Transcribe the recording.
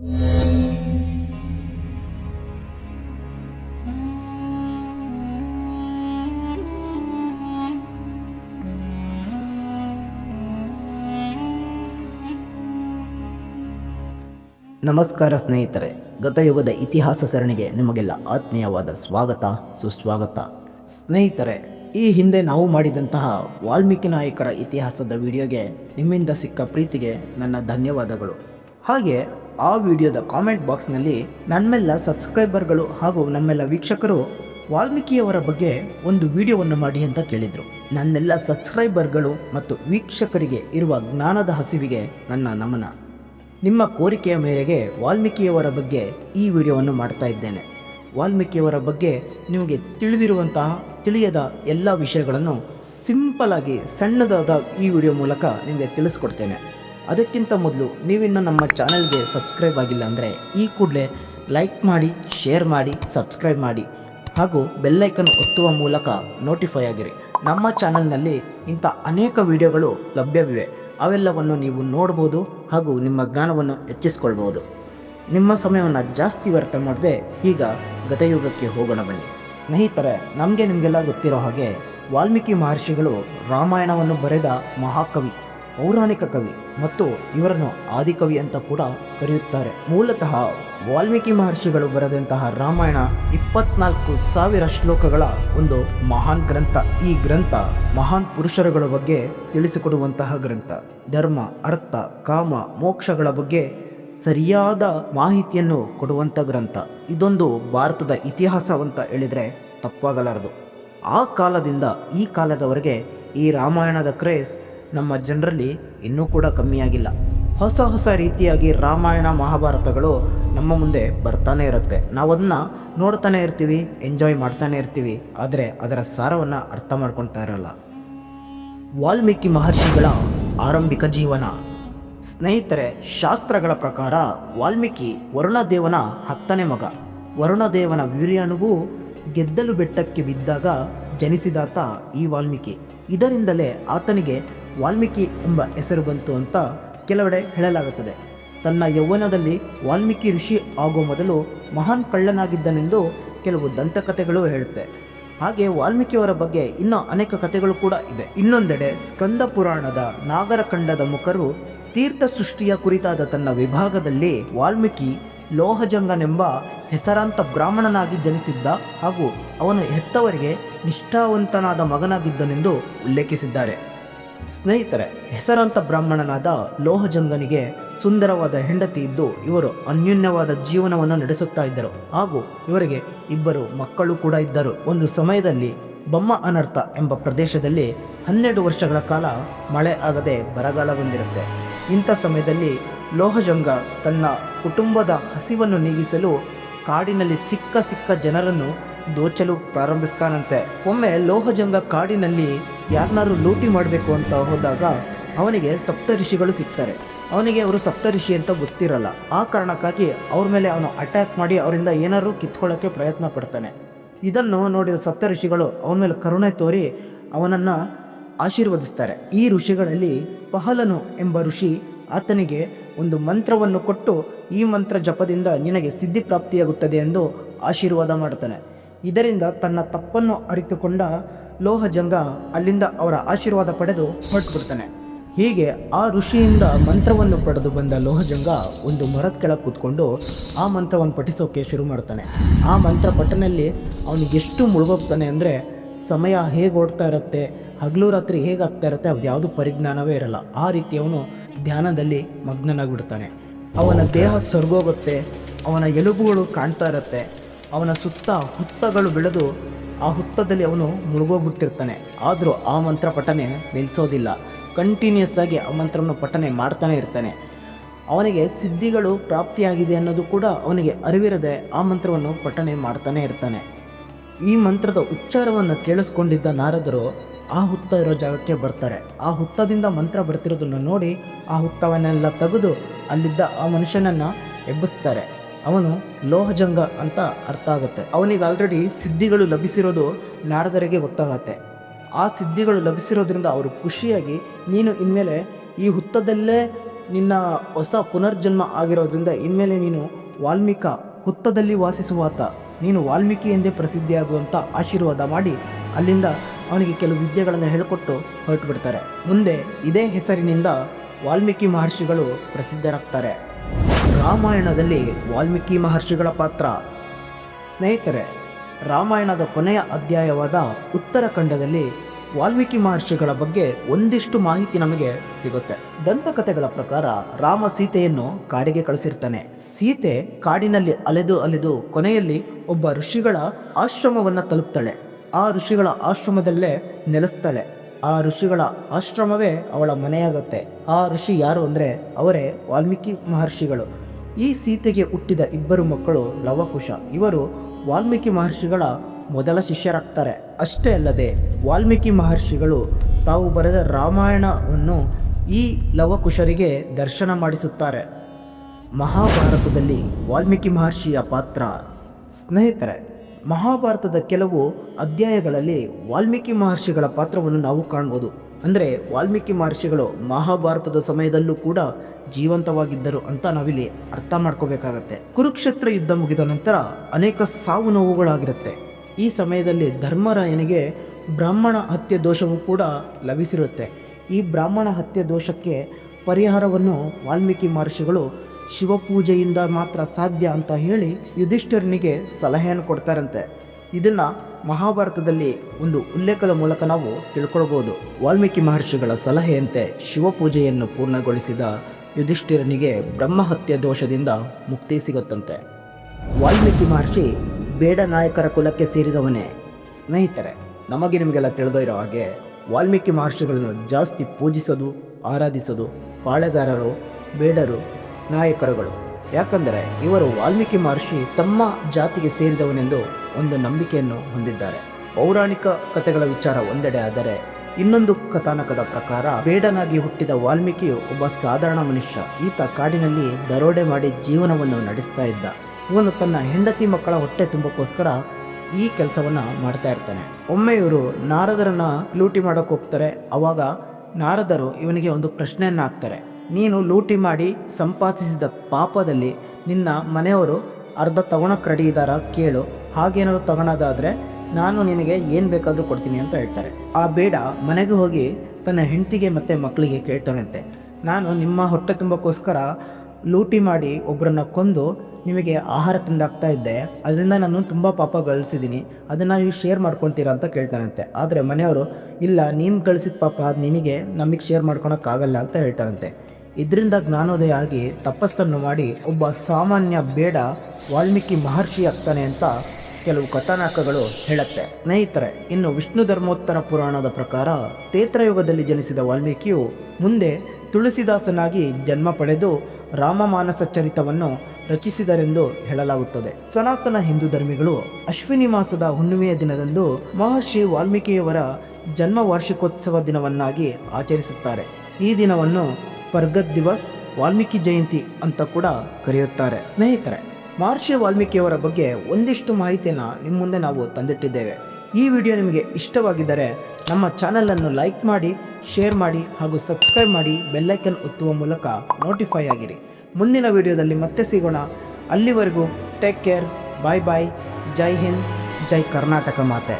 ನಮಸ್ಕಾರ ಸ್ನೇಹಿತರೆ, ಗತಯುಗದ ಇತಿಹಾಸ ಸರಣಿಗೆ ನಿಮಗೆಲ್ಲ ಆತ್ಮೀಯವಾದ ಸ್ವಾಗತ, ಸುಸ್ವಾಗತ. ಸ್ನೇಹಿತರೆ, ಈ ಹಿಂದೆ ನಾವು ಮಾಡಿದಂತಹ ವಾಲ್ಮೀಕಿ ನಾಯಕರ ಇತಿಹಾಸದ ವಿಡಿಯೋಗೆ ನಿಮ್ಮಿಂದ ಸಿಕ್ಕ ಪ್ರೀತಿಗೆ ನನ್ನ ಧನ್ಯವಾದಗಳು. ಹಾಗೆ ಆ ವಿಡಿಯೋದ ಕಾಮೆಂಟ್ ಬಾಕ್ಸ್ನಲ್ಲಿ ನನ್ನೆಲ್ಲ ಸಬ್ಸ್ಕ್ರೈಬರ್ಗಳು ಹಾಗೂ ನಮ್ಮೆಲ್ಲ ವೀಕ್ಷಕರು ವಾಲ್ಮೀಕಿಯವರ ಬಗ್ಗೆ ಒಂದು ವಿಡಿಯೋವನ್ನು ಮಾಡಿ ಅಂತ ಕೇಳಿದರು. ನನ್ನೆಲ್ಲ ಸಬ್ಸ್ಕ್ರೈಬರ್ಗಳು ಮತ್ತು ವೀಕ್ಷಕರಿಗೆ ಇರುವ ಜ್ಞಾನದ ಹಸಿವಿಗೆ ನನ್ನ ನಮನ. ನಿಮ್ಮ ಕೋರಿಕೆಯ ಮೇರೆಗೆ ವಾಲ್ಮೀಕಿಯವರ ಬಗ್ಗೆ ಈ ವಿಡಿಯೋವನ್ನು ಮಾಡ್ತಾ ಇದ್ದೇನೆ. ವಾಲ್ಮೀಕಿಯವರ ಬಗ್ಗೆ ನಿಮಗೆ ತಿಳಿದಿರುವಂತಹ, ತಿಳಿಯದ ಎಲ್ಲ ವಿಷಯಗಳನ್ನು ಸಿಂಪಲ್ ಆಗಿ ಸಣ್ಣದಾದ ಈ ವಿಡಿಯೋ ಮೂಲಕ ನಿಮಗೆ ತಿಳಿಸ್ಕೊಡ್ತೇನೆ. ಅದಕ್ಕಿಂತ ಮೊದಲು ನೀವಿನ್ನು ನಮ್ಮ ಚಾನಲ್ಗೆ ಸಬ್ಸ್ಕ್ರೈಬ್ ಆಗಿಲ್ಲ ಅಂದರೆ ಈ ಕೂಡಲೇ ಲೈಕ್ ಮಾಡಿ, ಶೇರ್ ಮಾಡಿ, ಸಬ್ಸ್ಕ್ರೈಬ್ ಮಾಡಿ. ಹಾಗೂ ಬೆಲ್ಲೈಕನ್ ಒತ್ತುವ ಮೂಲಕ ನೋಟಿಫೈ ಆಗಿರಿ. ನಮ್ಮ ಚಾನಲ್ನಲ್ಲಿ ಇಂಥ ಅನೇಕ ವಿಡಿಯೋಗಳು ಲಭ್ಯವಿವೆ. ಅವೆಲ್ಲವನ್ನು ನೀವು ನೋಡ್ಬೋದು ಹಾಗೂ ನಿಮ್ಮ ಜ್ಞಾನವನ್ನು ಹೆಚ್ಚಿಸ್ಕೊಳ್ಬೋದು. ನಿಮ್ಮ ಸಮಯವನ್ನು ಜಾಸ್ತಿ ವ್ಯರ್ಥ ಮಾಡದೆ ಈಗ ಗತಯುಗಕ್ಕೆ ಹೋಗೋಣ ಬನ್ನಿ. ಸ್ನೇಹಿತರೆ, ನಮಗೆ ನಿಮಗೆಲ್ಲ ಗೊತ್ತಿರೋ ಹಾಗೆ ವಾಲ್ಮೀಕಿ ಮಹರ್ಷಿಗಳು ರಾಮಾಯಣವನ್ನು ಬರೆದ ಮಹಾಕವಿ ಪೌರಾಣಿಕ ಕವಿ ಮತ್ತು ಇವರನ್ನು ಆದಿಕವಿ ಅಂತ ಕೂಡ ಕರೆಯುತ್ತಾರೆ. ಮೂಲತಃ ವಾಲ್ಮೀಕಿ ಮಹರ್ಷಿಗಳು ಬರೆದಂತಹ ರಾಮಾಯಣ ಇಪ್ಪತ್ನಾಲ್ಕು ಸಾವಿರ ಶ್ಲೋಕಗಳ ಒಂದು ಮಹಾನ್ ಗ್ರಂಥ. ಈ ಗ್ರಂಥ ಮಹಾನ್ ಪುರುಷರುಗಳ ಬಗ್ಗೆ ತಿಳಿಸಿಕೊಡುವಂತಹ ಗ್ರಂಥ. ಧರ್ಮ, ಅರ್ಥ, ಕಾಮ, ಮೋಕ್ಷಗಳ ಬಗ್ಗೆ ಸರಿಯಾದ ಮಾಹಿತಿಯನ್ನು ಕೊಡುವಂಥ ಗ್ರಂಥ. ಇದೊಂದು ಭಾರತದ ಇತಿಹಾಸವಂತ ಹೇಳಿದರೆ ತಪ್ಪಾಗಲಾರದು. ಆ ಕಾಲದಿಂದ ಈ ಕಾಲದವರೆಗೆ ಈ ರಾಮಾಯಣದ ಕ್ರೇಜ್ ನಮ್ಮ ಜನರಲ್ಲಿ ಇನ್ನೂ ಕೂಡ ಕಮ್ಮಿಯಾಗಿಲ್ಲ. ಹೊಸ ಹೊಸ ರೀತಿಯಾಗಿ ರಾಮಾಯಣ ಮಹಾಭಾರತಗಳು ನಮ್ಮ ಮುಂದೆ ಬರ್ತಾನೆ ಇರುತ್ತೆ. ನಾವು ಅದನ್ನ ನೋಡ್ತಾನೆ ಇರ್ತೀವಿ ಎಂಜಾಯ್ ಮಾಡ್ತಾನೆ ಇರ್ತೀವಿ, ಆದರೆ ಅದರ ಸಾರವನ್ನು ಅರ್ಥ ಮಾಡ್ಕೊಳ್ತಾ ಇರಲ್ಲ. ವಾಲ್ಮೀಕಿ ಮಹರ್ಷಿಗಳ ಆರಂಭಿಕ ಜೀವನ. ಸ್ನೇಹಿತರೆ, ಶಾಸ್ತ್ರಗಳ ಪ್ರಕಾರ ವಾಲ್ಮೀಕಿ ವರುಣದೇವನ ಹತ್ತನೇ ಮಗ. ವರುಣದೇವನ ವೀರ್ಯಾಣುವು ಗೆದ್ದಲು ಬೆಟ್ಟಕ್ಕೆ ಬಿದ್ದಾಗ ಜನಿಸಿದಾತ ಈ ವಾಲ್ಮೀಕಿ. ಇದರಿಂದಲೇ ಆತನಿಗೆ ವಾಲ್ಮೀಕಿ ಎಂಬ ಹೆಸರು ಬಂತು ಅಂತ ಕೆಲವೆಡೆ ಹೇಳಲಾಗುತ್ತದೆ. ತನ್ನ ಯೌವನದಲ್ಲಿ ವಾಲ್ಮೀಕಿ ಋಷಿ ಆಗೋ ಮೊದಲು ಮಹಾನ್ ಕಳ್ಳನಾಗಿದ್ದನೆಂದು ಕೆಲವು ದಂತಕಥೆಗಳು ಹೇಳುತ್ತೆ. ಹಾಗೆ ವಾಲ್ಮೀಕಿಯವರ ಬಗ್ಗೆ ಇನ್ನೂ ಅನೇಕ ಕಥೆಗಳು ಕೂಡ ಇದೆ. ಇನ್ನೊಂದೆಡೆ ಸ್ಕಂದ ಪುರಾಣದ ನಾಗರಖಂಡದ ಮುಖರು ತೀರ್ಥ ಸೃಷ್ಟಿಯ ಕುರಿತಾದ ತನ್ನ ವಿಭಾಗದಲ್ಲಿ ವಾಲ್ಮೀಕಿ ಲೋಹಜಂಗನೆಂಬ ಹೆಸರಾಂತ ಬ್ರಾಹ್ಮಣನಾಗಿ ಜನಿಸಿದ್ದ ಹಾಗೂ ಅವನು ಹೆತ್ತವರಿಗೆ ನಿಷ್ಠಾವಂತನಾದ ಮಗನಾಗಿದ್ದನೆಂದು ಉಲ್ಲೇಖಿಸಿದ್ದಾರೆ. ಸ್ನೇಹಿತರೆ, ಹೆಸರಾಂತ ಬ್ರಾಹ್ಮಣನಾದ ಲೋಹಜಂಗನಿಗೆ ಸುಂದರವಾದ ಹೆಂಡತಿ ಇದ್ದು, ಇವರು ಅನ್ಯೋನ್ಯವಾದ ಜೀವನವನ್ನು ನಡೆಸುತ್ತಾ ಇದ್ದರು. ಹಾಗೂ ಇವರಿಗೆ ಇಬ್ಬರು ಮಕ್ಕಳು ಕೂಡ ಇದ್ದರು. ಒಂದು ಸಮಯದಲ್ಲಿ ಬೊಮ್ಮ ಅನರ್ಥ ಎಂಬ ಪ್ರದೇಶದಲ್ಲಿ ಹನ್ನೆರಡು ವರ್ಷಗಳ ಕಾಲ ಮಳೆ ಆಗದೆ ಬರಗಾಲ ಬಂದಿರುತ್ತೆ. ಇಂಥ ಸಮಯದಲ್ಲಿ ಲೋಹಜಂಗ ತನ್ನ ಕುಟುಂಬದ ಹಸಿವನ್ನು ನೀಗಿಸಲು ಕಾಡಿನಲ್ಲಿ ಸಿಕ್ಕ ಸಿಕ್ಕ ಜನರನ್ನು ದೋಚಲು ಪ್ರಾರಂಭಿಸ್ತಾನಂತೆ. ಒಮ್ಮೆ ಲೋಹಜಂಗ ಕಾಡಿನಲ್ಲಿ ಯಾರನ್ನಾರು ಲೂಟಿ ಮಾಡಬೇಕು ಅಂತ ಹೋದಾಗ ಅವನಿಗೆ ಸಪ್ತ ಋಷಿಗಳು ಸಿಗ್ತಾರೆ. ಅವನಿಗೆ ಅವರು ಸಪ್ತ ಋಷಿ ಅಂತ ಗೊತ್ತಿರಲ್ಲ. ಆ ಕಾರಣಕ್ಕಾಗಿ ಅವ್ರ ಮೇಲೆ ಅವನು ಅಟ್ಯಾಕ್ ಮಾಡಿ ಅವರಿಂದ ಏನಾದರೂ ಕಿತ್ಕೊಳ್ಳೋಕ್ಕೆ ಪ್ರಯತ್ನ ಪಡ್ತಾನೆ. ಇದನ್ನು ನೋಡಿದ ಸಪ್ತ ಋಷಿಗಳು ಅವನ ಮೇಲೆ ಕರುಣೆ ತೋರಿ ಅವನನ್ನು ಆಶೀರ್ವದಿಸ್ತಾರೆ. ಈ ಋಷಿಗಳಲ್ಲಿ ಪಹಲನು ಎಂಬ ಋಷಿ ಆತನಿಗೆ ಒಂದು ಮಂತ್ರವನ್ನು ಕೊಟ್ಟು ಈ ಮಂತ್ರ ಜಪದಿಂದ ನಿನಗೆ ಸಿದ್ಧಿ ಪ್ರಾಪ್ತಿಯಾಗುತ್ತದೆ ಎಂದು ಆಶೀರ್ವಾದ ಮಾಡ್ತಾನೆ. ಇದರಿಂದ ತನ್ನ ತಪ್ಪನ್ನು ಅರಿತುಕೊಂಡ ಲೋಹಜಂಗ ಅಲ್ಲಿಂದ ಅವರ ಆಶೀರ್ವಾದ ಪಡೆದು ಹೊರಟುಬಿಡ್ತಾನೆ. ಹೀಗೆ ಆ ಋಷಿಯಿಂದ ಮಂತ್ರವನ್ನು ಪಡೆದು ಬಂದ ಲೋಹಜಂಗ ಒಂದು ಮರದ ಕೆಳಗೆ ಕೂತ್ಕೊಂಡು ಆ ಮಂತ್ರವನ್ನು ಪಠಿಸೋಕೆ ಶುರು ಮಾಡ್ತಾನೆ. ಆ ಮಂತ್ರ ಪಠನಲ್ಲಿ ಅವನಿಗೆ ಎಷ್ಟು ಮುಳುಗೋಗ್ತಾನೆ ಅಂದರೆ ಸಮಯ ಹೇಗೆ ಓಡ್ತಾ ಇರುತ್ತೆ, ಹಗಲು ರಾತ್ರಿ ಹೇಗೆ ಆಗ್ತಾ ಇರುತ್ತೆ, ಅದು ಯಾವುದು ಪರಿಜ್ಞಾನವೇ ಇರಲ್ಲ. ಆ ರೀತಿ ಅವನು ಧ್ಯಾನದಲ್ಲಿ ಮಗ್ನನಾಗ್ಬಿಡ್ತಾನೆ. ಅವನ ದೇಹ ಸೊರಗೋಗುತ್ತೆ ಅವನ ಎಲುಬುಗಳು ಕಾಣ್ತಾ ಇರುತ್ತೆ, ಅವನ ಸುತ್ತ ಹುತ್ತಗಳು ಬೆಳೆದು ಆ ಹುತ್ತದಲ್ಲಿ ಅವನು ಮುಳುಗೋಗ್ಬಿಟ್ಟಿರ್ತಾನೆ. ಆದರೂ ಆ ಮಂತ್ರ ಪಠನೆ ನಿಲ್ಲಿಸೋದಿಲ್ಲ ಕಂಟಿನ್ಯೂಸ್ ಆಗಿ ಆ ಮಂತ್ರವನ್ನು ಪಠನೆ ಮಾಡ್ತಾನೆ ಇರ್ತಾನೆ. ಅವನಿಗೆ ಸಿದ್ಧಿಗಳು ಪ್ರಾಪ್ತಿಯಾಗಿದೆ ಅನ್ನೋದು ಕೂಡ ಅವನಿಗೆ ಅರಿವಿರದೆ ಆ ಮಂತ್ರವನ್ನು ಪಠನೆ ಮಾಡ್ತಾನೆ ಇರ್ತಾನೆ. ಈ ಮಂತ್ರದ ಉಚ್ಚಾರವನ್ನು ಕೇಳಿಸ್ಕೊಂಡಿದ್ದ ನಾರದರು ಆ ಹುತ್ತ ಇರೋ ಜಾಗಕ್ಕೆ ಬರ್ತಾರೆ. ಆ ಹುತ್ತದಿಂದ ಮಂತ್ರ ಬರ್ತಿರೋದನ್ನು ನೋಡಿ ಆ ಹುತ್ತವನ್ನೆಲ್ಲ ತೆಗೆದು ಅಲ್ಲಿದ್ದ ಆ ಮನುಷ್ಯನನ್ನು ಎಬ್ಬಿಸ್ತಾರೆ. ಅವನು ಲೋಹಜಂಗ ಅಂತ ಅರ್ಥ ಆಗುತ್ತೆ. ಅವನಿಗೆ ಆಲ್ರೆಡಿ ಸಿದ್ಧಿಗಳು ಲಭಿಸಿರೋದು ನಾರದರಿಗೆ ಗೊತ್ತಾಗತ್ತೆ. ಆ ಸಿದ್ಧಿಗಳು ಲಭಿಸಿರೋದ್ರಿಂದ ಅವರು ಖುಷಿಯಾಗಿ, ನೀನು ಇನ್ಮೇಲೆ ಈ ಹುತ್ತದಲ್ಲೇ ನಿನ್ನ ಹೊಸ ಪುನರ್ಜನ್ಮ ಆಗಿರೋದ್ರಿಂದ ಇನ್ಮೇಲೆ ನೀನು ವಾಲ್ಮೀಕ ಹುತ್ತದಲ್ಲಿ ವಾಸಿಸುವಾತ. ನೀನು ವಾಲ್ಮೀಕಿ ಎಂದೇ ಪ್ರಸಿದ್ಧಿಯಾಗುವಂಥ ಆಶೀರ್ವಾದ ಮಾಡಿ ಅಲ್ಲಿಂದ ಅವನಿಗೆ ಕೆಲವು ವಿದ್ಯೆಗಳನ್ನು ಹೇಳಿಕೊಟ್ಟು ಹೊರಟು ಬಿಡ್ತಾರೆ ಮುಂದೆ ಇದೇ ಹೆಸರಿನಿಂದ ವಾಲ್ಮೀಕಿ ಮಹರ್ಷಿಗಳು ಪ್ರಸಿದ್ಧರಾಗ್ತಾರೆ. ರಾಮಾಯಣದಲ್ಲಿ ವಾಲ್ಮೀಕಿ ಮಹರ್ಷಿಗಳ ಪಾತ್ರ. ಸ್ನೇಹಿತರೆ, ರಾಮಾಯಣದ ಕೊನೆಯ ಅಧ್ಯಾಯವಾದ ಉತ್ತರಖಂಡದಲ್ಲಿ ವಾಲ್ಮೀಕಿ ಮಹರ್ಷಿಗಳ ಬಗ್ಗೆ ಒಂದಿಷ್ಟು ಮಾಹಿತಿ ನಮಗೆ ಸಿಗುತ್ತೆ. ದಂತಕಥೆಗಳ ಪ್ರಕಾರ ರಾಮ ಸೀತೆಯನ್ನು ಕಾಡಿಗೆ ಕಳಿಸಿರ್ತಾನೆ. ಸೀತೆ ಕಾಡಿನಲ್ಲಿ ಅಲೆದು ಅಲೆದು ಕೊನೆಯಲ್ಲಿ ಒಬ್ಬ ಋಷಿಗಳ ಆಶ್ರಮವನ್ನು ತಲುಪ್ತಾಳೆ. ಆ ಋಷಿಗಳ ಆಶ್ರಮದಲ್ಲೇ ನೆಲೆಸ್ತಾಳೆ. ಆ ಋಷಿಗಳ ಆಶ್ರಮವೇ ಅವಳ ಮನೆಯಾಗತ್ತೆ. ಆ ಋಷಿ ಯಾರು ಅಂದರೆ ಅವರೇ ವಾಲ್ಮೀಕಿ ಮಹರ್ಷಿಗಳು. ಈ ಸೀತೆಗೆ ಹುಟ್ಟಿದ ಇಬ್ಬರು ಮಕ್ಕಳು ಲವಕುಶ. ಇವರು ವಾಲ್ಮೀಕಿ ಮಹರ್ಷಿಗಳ ಮೊದಲ ಶಿಷ್ಯರಾಗ್ತಾರೆ. ಅಷ್ಟೇ ಅಲ್ಲದೆ ವಾಲ್ಮೀಕಿ ಮಹರ್ಷಿಗಳು ತಾವು ಬರೆದ ರಾಮಾಯಣವನ್ನು ಈ ಲವಕುಶರಿಗೆ ದರ್ಶನ ಮಾಡಿಸುತ್ತಾರೆ. ಮಹಾಭಾರತದಲ್ಲಿ ವಾಲ್ಮೀಕಿ ಮಹರ್ಷಿಯ ಪಾತ್ರ ಸ್ನೇಹಿತರೆ, ಮಹಾಭಾರತದ ಕೆಲವು ಅಧ್ಯಾಯಗಳಲ್ಲಿ ವಾಲ್ಮೀಕಿ ಮಹರ್ಷಿಗಳ ಪಾತ್ರವನ್ನು ನಾವು ಕಾಣ್ಬೋದು. ಅಂದರೆ ವಾಲ್ಮೀಕಿ ಮಹರ್ಷಿಗಳು ಮಹಾಭಾರತದ ಸಮಯದಲ್ಲೂ ಕೂಡ ಜೀವಂತವಾಗಿದ್ದರು ಅಂತ ನಾವಿಲ್ಲಿ ಅರ್ಥ ಮಾಡ್ಕೋಬೇಕಾಗತ್ತೆ. ಕುರುಕ್ಷೇತ್ರ ಯುದ್ಧ ಮುಗಿದ ನಂತರ ಅನೇಕ ಸಾವು ನೋವುಗಳಾಗಿರುತ್ತೆ. ಈ ಸಮಯದಲ್ಲಿ ಧರ್ಮರಾಯನಿಗೆ ಬ್ರಾಹ್ಮಣ ಹತ್ಯೆ ದೋಷವೂ ಕೂಡ ಲಭಿಸಿರುತ್ತೆ. ಈ ಬ್ರಾಹ್ಮಣ ಹತ್ಯೆ ದೋಷಕ್ಕೆ ಪರಿಹಾರವನ್ನು ವಾಲ್ಮೀಕಿ ಮಹರ್ಷಿಗಳು ಶಿವಪೂಜೆಯಿಂದ ಮಾತ್ರ ಸಾಧ್ಯ ಅಂತ ಹೇಳಿ ಯುಧಿಷ್ಠರನಿಗೆ ಸಲಹೆಯನ್ನು ಕೊಡ್ತಾರಂತೆ. ಇದನ್ನ ಮಹಾಭಾರತದಲ್ಲಿ ಒಂದು ಉಲ್ಲೇಖದ ಮೂಲಕ ನಾವು ತಿಳ್ಕೊಳ್ಬೋದು. ವಾಲ್ಮೀಕಿ ಮಹರ್ಷಿಗಳ ಸಲಹೆಯಂತೆ ಶಿವಪೂಜೆಯನ್ನು ಪೂರ್ಣಗೊಳಿಸಿದ ಯುಧಿಷ್ಠಿರನಿಗೆ ಬ್ರಹ್ಮಹತ್ಯೆ ದೋಷದಿಂದ ಮುಕ್ತಿ ಸಿಗುತ್ತಂತೆ. ವಾಲ್ಮೀಕಿ ಮಹರ್ಷಿ ಬೇಡ ನಾಯಕರ ಕುಲಕ್ಕೆ ಸೇರಿದವನೇ ಸ್ನೇಹಿತರೆ. ನಮಗೆ ನಿಮಗೆಲ್ಲ ತಿಳಿದೋ ಹಾಗೆ ವಾಲ್ಮೀಕಿ ಮಹರ್ಷಿಗಳನ್ನು ಜಾಸ್ತಿ ಪೂಜಿಸೋದು, ಆರಾಧಿಸೋದು ಪಾಳೆಗಾರರು, ಬೇಡರು, ನಾಯಕರುಗಳು. ಯಾಕಂದರೆ ಇವರು ವಾಲ್ಮೀಕಿ ಮಹರ್ಷಿ ತಮ್ಮ ಜಾತಿಗೆ ಸೇರಿದವನೆಂದು ಒಂದು ನಂಬಿಕೆಯನ್ನು ಹೊಂದಿದ್ದಾರೆ. ಪೌರಾಣಿಕ ಕಥೆಗಳ ವಿಚಾರ ಒಂದೆಡೆ ಆದರೆ, ಇನ್ನೊಂದು ಕಥಾನಕದ ಪ್ರಕಾರ ಬೇಡನಾಗಿ ಹುಟ್ಟಿದ ವಾಲ್ಮೀಕಿಯು ಒಬ್ಬ ಸಾಧಾರಣ ಮನುಷ್ಯ. ಈತ ಕಾಡಿನಲ್ಲಿ ದರೋಡೆ ಮಾಡಿ ಜೀವನವನ್ನು ನಡೆಸ್ತಾ ಇದ್ದ. ಇವನು ತನ್ನ ಹೆಂಡತಿ ಮಕ್ಕಳ ಹೊಟ್ಟೆ ತುಂಬಕ್ಕೋಸ್ಕರ ಈ ಕೆಲಸವನ್ನ ಮಾಡ್ತಾ ಇರ್ತಾನೆ. ಒಮ್ಮೆ ಇವರು ನಾರದರನ್ನ ಲೂಟಿ ಮಾಡೋಕೆ ಹೋಗ್ತಾರೆ. ಅವಾಗ ನಾರದರು ಇವನಿಗೆ ಒಂದು ಪ್ರಶ್ನೆಯನ್ನ ಹಾಕ್ತಾರೆ. ನೀನು ಲೂಟಿ ಮಾಡಿ ಸಂಪಾದಿಸಿದ ಪಾಪದಲ್ಲಿ ನಿನ್ನ ಮನೆಯವರು ಅರ್ಧ ತಗೊಳಕ್ ರೆಡಿ ಇದ್ದಾರ ಕೇಳು. ಹಾಗೇನಾದ್ರು ತಗೊಳೋದಾದರೆ ನಾನು ನಿನಗೆ ಏನು ಬೇಕಾದರೂ ಕೊಡ್ತೀನಿ ಅಂತ ಹೇಳ್ತಾರೆ. ಆ ಬೇಡ, ಮನೆಗೆ ಹೋಗಿ ತನ್ನ ಹೆಂಡತಿಗೆ ಮತ್ತು ಮಕ್ಕಳಿಗೆ ಕೇಳ್ತಾನಂತೆ. ನಾನು ನಿಮ್ಮ ಹೊಟ್ಟೆ ತುಂಬಕ್ಕೋಸ್ಕರ ಲೂಟಿ ಮಾಡಿ ಒಬ್ಬರನ್ನ ಕೊಂದು ನಿಮಗೆ ಆಹಾರ ತಿಂದಾಗ್ತಾ ಇದ್ದೆ. ಅದರಿಂದ ನಾನು ತುಂಬ ಪಾಪ ಗಳಿಸಿದ್ದೀನಿ ಅದನ್ನು ನೀವು ಶೇರ್ ಮಾಡ್ಕೊತೀರಾ ಅಂತ ಕೇಳ್ತಾನಂತೆ. ಆದರೆ ಮನೆಯವರು, ಇಲ್ಲ, ನೀನು ಗಳಿಸಿದ ಪಾಪ ಅದು ನಿನಗೆ, ನಮಗೆ ಶೇರ್ ಮಾಡ್ಕೊಳಕ್ಕಾಗಲ್ಲ ಅಂತ ಹೇಳ್ತಾರಂತೆ ಇದರಿಂದ ಜ್ಞಾನೋದಯ ಆಗಿ ತಪಸ್ಸನ್ನು ಮಾಡಿ ಒಬ್ಬ ಸಾಮಾನ್ಯ ಬೇಡ ವಾಲ್ಮೀಕಿ ಮಹರ್ಷಿ ಆಗ್ತಾನೆ ಅಂತ ಕೆಲವು ಕಥಾನಕಗಳು ಹೇಳುತ್ತೆ. ಸ್ನೇಹಿತರೆ, ಇನ್ನು ವಿಷ್ಣು ಧರ್ಮೋತ್ತರ ಪುರಾಣದ ಪ್ರಕಾರ ತೇತ್ರಯುಗದಲ್ಲಿ ಜನಿಸಿದ ವಾಲ್ಮೀಕಿಯು ಮುಂದೆ ತುಳಸಿದಾಸನಾಗಿ ಜನ್ಮ ಪಡೆದು ರಾಮಮಾನಸ ಚರಿತವನ್ನು ರಚಿಸಿದರೆಂದು ಹೇಳಲಾಗುತ್ತದೆ. ಸನಾತನ ಹಿಂದೂ ಧರ್ಮಿಗಳು ಅಶ್ವಿನಿ ಮಾಸದ ಹುಣ್ಣಿಮೆಯ ದಿನದಂದು ಮಹರ್ಷಿ ವಾಲ್ಮೀಕಿಯವರ ಜನ್ಮ ವಾರ್ಷಿಕೋತ್ಸವ ದಿನವನ್ನಾಗಿ ಆಚರಿಸುತ್ತಾರೆ. ಈ ದಿನವನ್ನು ಪರ್ಗತ್ ದಿವಸ್ ವಾಲ್ಮೀಕಿ ಜಯಂತಿ ಅಂತ ಕೂಡ ಕರೆಯುತ್ತಾರೆ. ಸ್ನೇಹಿತರೆ ಮಹರ್ಷಿ ವಾಲ್ಮೀಕಿಯವರ ಬಗ್ಗೆ ಒಂದಿಷ್ಟು ಮಾಹಿತಿಯನ್ನು ನಿಮ್ಮ ಮುಂದೆ ನಾವು ತಂದಿಟ್ಟಿದ್ದೇವೆ. ಈ ವಿಡಿಯೋ ನಿಮಗೆ ಇಷ್ಟವಾಗಿದ್ದರೆ ನಮ್ಮ ಚಾನಲನ್ನು ಲೈಕ್ ಮಾಡಿ, ಶೇರ್ ಮಾಡಿ ಹಾಗೂ ಸಬ್ಸ್ಕ್ರೈಬ್ ಮಾಡಿ ಬೆಲ್ಲೈಕನ್ ಒತ್ತುವ ಮೂಲಕ ನೋಟಿಫೈ ಆಗಿರಿ. ಮುಂದಿನ ವಿಡಿಯೋದಲ್ಲಿ ಮತ್ತೆ ಸಿಗೋಣ. ಅಲ್ಲಿವರೆಗೂ ಟೇಕ್ ಕೇರ್, ಬಾಯ್ ಬಾಯ್, ಜೈ ಹಿಂದ್, ಜೈ ಕರ್ನಾಟಕ ಮಾತೆ.